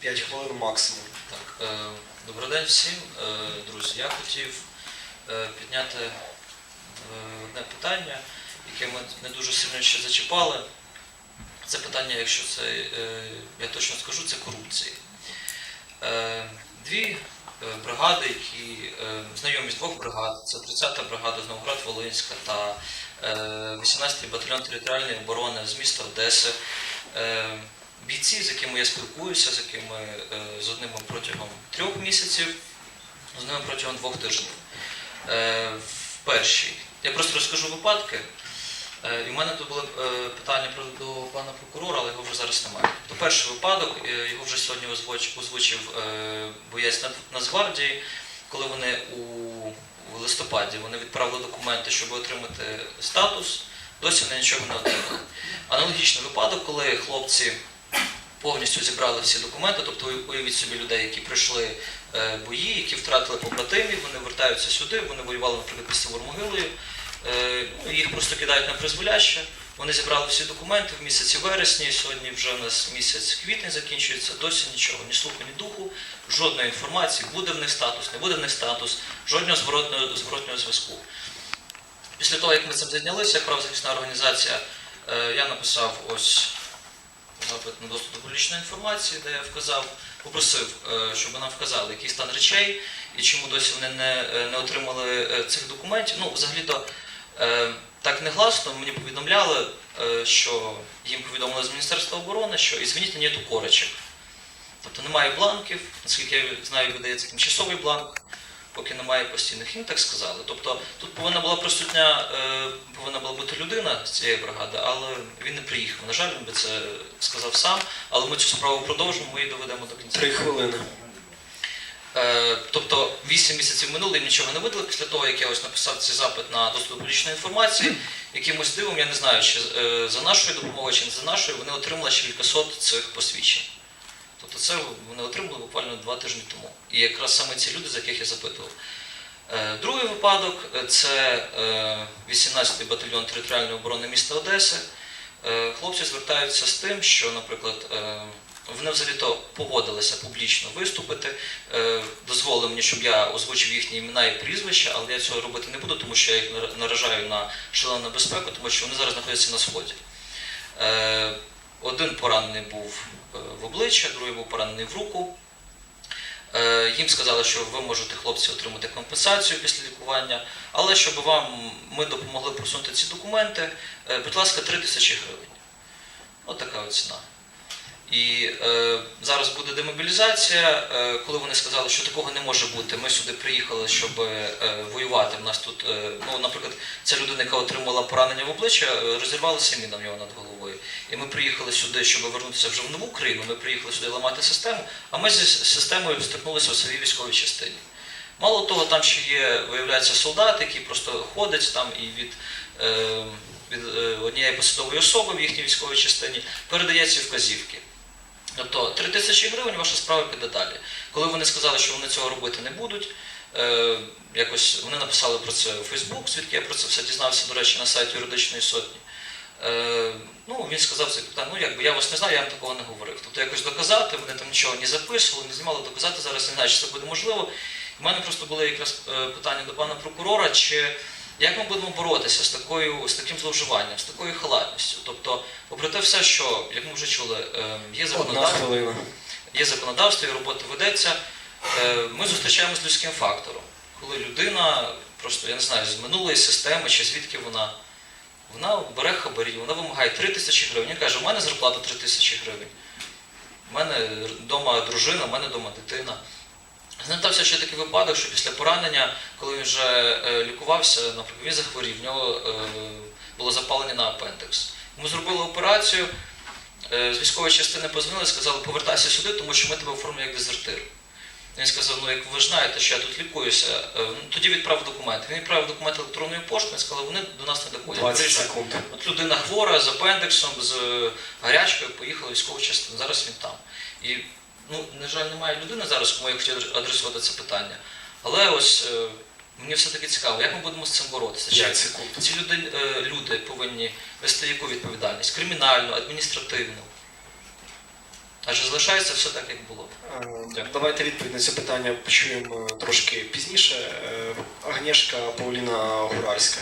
5 хвилин максимум. Так, е, добрий день всім. Е, друзі, я хотів е, підняти одне питання, яке ми не дуже сильно ще зачіпали. Це питання, якщо це, я точно скажу, це корупції. Дві бригади, які знайомі з двох бригад, це 30-та бригада з Новоград-Волинська та е, 18-й батальйон територіальної оборони з міста Одеси. Бійці, з якими я спілкуюся, з якими е, з одними протягом трьох місяців, з одними протягом двох тижнів. Е, в першій. Я просто розкажу випадки. Е, і в мене тут було е, питання до пана прокурора, але його вже зараз немає. Тобто перший випадок, його вже сьогодні озвучив боєць Нацгвардії, коли вони у листопаді вони відправили документи, щоб отримати статус, досі вони нічого не отримали. Аналогічний випадок, коли хлопці повністю зібрали всі документи, тобто уявіть собі людей, які пройшли е, бої, які втратили побратимів, вони вертаються сюди, вони воювали, наприклад, під Севермогилою, е, ну, їх просто кидають на призволяще. Вони зібрали всі документи в місяці вересні, сьогодні вже у нас місяць квітень закінчується, досі нічого, ні слуху, ні духу, жодної інформації, буде в них статус, не буде в них статус, жодного зворотного, зворотнього зв'язку. Після того, як ми цим зайнялися, як правозахисна організація, е, я написав ось запит на доступ до публічної інформації, де я вказав, попросив, е, щоб нам вказали, який стан речей і чому досі вони не, е, не отримали е, цих документів. Ну, взагалі-то так негласно мені повідомляли, що їм повідомили з Міністерства оборони, що і ізвиніть, нету корочок. Тобто немає бланків, наскільки я знаю, видається тимчасовий бланк, поки немає постійних. Їм так сказали. Тобто тут повинна була присутня, е, повинна була бути людина з цієї бригади, але він не приїхав. На жаль, він би це сказав сам, але ми цю справу продовжимо, ми її доведемо до кінця. 3 хвилини. Е, Тобто 8 місяців минуло і нічого не видали після того, як я ось написав цей запит на доступ до публічної інформації. Якимось дивом, я не знаю, чи е, за нашою допомогою, чи не за нашою, вони отримали ще кількасот цих посвідчень. Тобто це вони отримали буквально два тижні тому. І якраз саме ці люди, за яких я запитував. Е, Другий випадок е, це е, 18-й батальйон територіальної оборони міста Одеси. Е, Хлопці звертаються з тим, що, наприклад, е, вони взагалі-то погодилися публічно виступити, е, дозволили мені, щоб я озвучив їхні імена і прізвища, але я цього робити не буду, тому що я їх наражаю на шалену небезпеку, тому що вони зараз знаходяться на сході. Один поранений був е, в обличчя, другий був поранений в руку. Е, Їм сказали, що ви можете хлопці отримати компенсацію після лікування, але щоб вам ми допомогли просунути ці документи, е, будь ласка, 3 тисячі гривень. Отака от. І е, зараз буде демобілізація. Е, коли вони сказали, що такого не може бути, ми сюди приїхали, щоб е, воювати. У нас тут, е, ну, наприклад, ця людина, яка отримала поранення в обличчя, е, розірвалася міна в нього над головою. І ми приїхали сюди, щоб повернутися вже в нову країну. Ми приїхали сюди ламати систему, а ми зі системою стикнулися у своїй військовій частині. Мало того, там ще є, виявляється, солдат, який просто ходить там і від, е, від е, однієї посадової особи в їхній військовій частині передає ці вказівки. Тобто 3 тисячі гривень ваша справа піде далі. Коли вони сказали, що вони цього робити не будуть, е, якось вони написали про це у Фейсбук, звідки я про це все дізнався, до речі, на сайті юридичної сотні. Е, ну, він сказав це питання, ну якби я вас не знаю, я вам такого не говорив. Тобто якось доказати, вони там нічого не записували, не знімали, доказати зараз не знаю, чи це буде можливо. У мене просто було якраз е, питання до пана прокурора, чи як ми будемо боротися з такою з таким зловживанням, з такою халатністю? Тобто, попри те все, що, як ми вже чули, е, є законодавство, є законодавство, і робота ведеться. Е, Ми зустрічаємося з людським фактором, коли людина, просто я не знаю, з минулої системи чи звідки вона, вона бере хабарі, вона вимагає 3 тисячі гривень. Він каже, у мене зарплата 3 тисячі гривень. У мене вдома дружина, у мене вдома дитина. З ще такий випадок, що після поранення, коли він вже е, лікувався, наприклад, він захворів, в нього е, було запалення на апендикс. Ми зробили операцію, е, з військової частини позвонили, сказали, повертайся сюди, тому що ми тебе оформимо як дезертир. Він сказав, ну як ви ж знаєте, що я тут лікуюся, ну, тоді відправив документи. Він відправив документи електронною поштою, він сказав, вони до нас не доходять. 20 секунд. От людина хвора з апендиксом, з гарячкою, поїхала військову частину. Зараз він там. І, ну, на жаль, немає людини зараз, кому я хотів адресувати це питання. Але ось е, мені все-таки цікаво, як ми будемо з цим боротися? Чи 5 секунд. ці люди, е, люди повинні нести яку відповідальність? Кримінальну, адміністративну? А чи залишається все так, як було? Е, Давайте відповідь на це питання почуємо трошки пізніше. Е, Агнєшка Пауліна Гуральська.